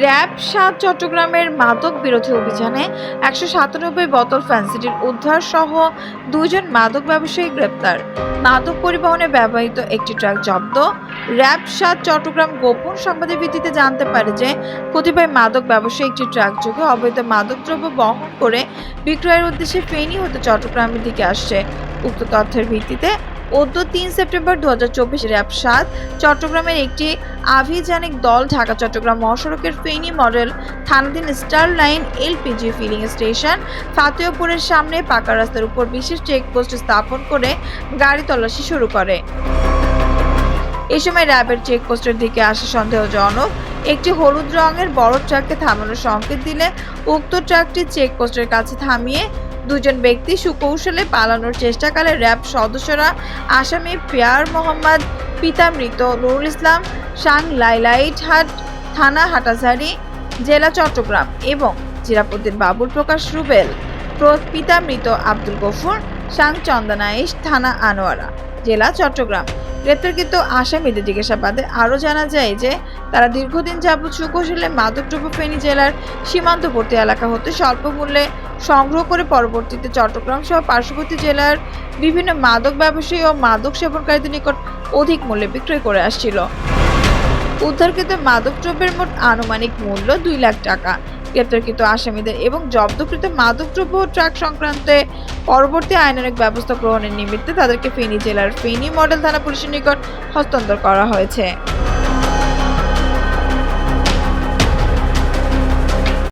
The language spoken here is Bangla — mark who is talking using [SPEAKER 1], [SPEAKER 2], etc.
[SPEAKER 1] র্যাব সাত চট্টগ্রামের মাদক বিরোধী অভিযানে একশো সাতানব্বই বোতল ফ্যান্সিডিল উদ্ধার সহ দুজন মাদক ব্যবসায়ী গ্রেপ্তার। মাদক পরিবহনে ব্যবহৃত একটি ট্রাক জব্দ। র্যাব সাত চট্টগ্রাম গোপন সংবাদের ভিত্তিতে জানতে পারে যে কতিপয় মাদক ব্যবসায়ী একটি ট্রাক যোগে অবৈধ মাদকদ্রব্য বহন করে বিক্রয়ের উদ্দেশ্যে ফেনী হতে চট্টগ্রামের দিকে আসছে। উক্ত তথ্যের ভিত্তিতে অদ্য তিন সেপ্টেম্বর দু হাজার চব্বিশ র্যাব সাত, চট্টগ্রামের একটি আভিযানিক দল ঢাকা, চট্টগ্রাম মহাসড়কের ফেনী মডেল থানাধীন star line LPG filling station, ফাতেহপুরের সামনে পাকা রাস্তার উপর বিশেষ চেকপোস্ট স্থাপন করে গাড়ি তল্লাশি শুরু করে। এ সময় র্যাবের চেকপোস্টের দিকে আসা সন্দেহজনক একটি হলুদ রঙের বড় ট্রাককে থামানোর সংকেত দিলে উক্ত ট্রাকটি চেকপোস্টের কাছে থামিয়ে দুজন ব্যক্তি সুকৌশলে পালানোর চেষ্টাকালে র্যাব সদস্যরা আসামি পিয়ার মোহাম্মদ, পিতা মৃত নুরুল ইসলাম সাং লাইলাইটহাট থানা হাটাজারি জেলা চট্টগ্রাম এবং জিরাপদ্দিন বাবুল প্রকাশ রুবেল পিতা মৃত আব্দুল গফুর সাং চন্দনাইশ থানা আনোয়ারা, জেলা চট্টগ্রাম। গ্রেপ্তারকৃত আসামিদের জিজ্ঞাসাবাদে আরও জানা যায় যে তারা দীর্ঘদিন যাবৎ সুকৌশলে মাদকদ্রব্য ফেনী জেলার সীমান্তবর্তী এলাকা হতে স্বল্প মূল্যে সংগ্রহ করে পরবর্তীতে চট্টগ্রাম সহ পার্শ্ববর্তী জেলার বিভিন্ন মাদক ব্যবসায়ী ও মাদক সেবনকারীদের নিকট অধিক মূল্যে বিক্রয় করে আসছিল। উদ্ধারকৃত মাদকদ্রব্যের মোট আনুমানিক মূল্য দুই লাখ টাকা। গ্রেপ্তারকৃত আসামিদের এবং জব্দকৃত মাদকদ্রব্য ও ট্রাক সংক্রান্তে পরবর্তী আইনানুগ ব্যবস্থা গ্রহণের নিমিত্তে তাদেরকে ফেনী জেলার ফেনী মডেল থানা পুলিশের নিকট হস্তান্তর করা হয়েছে।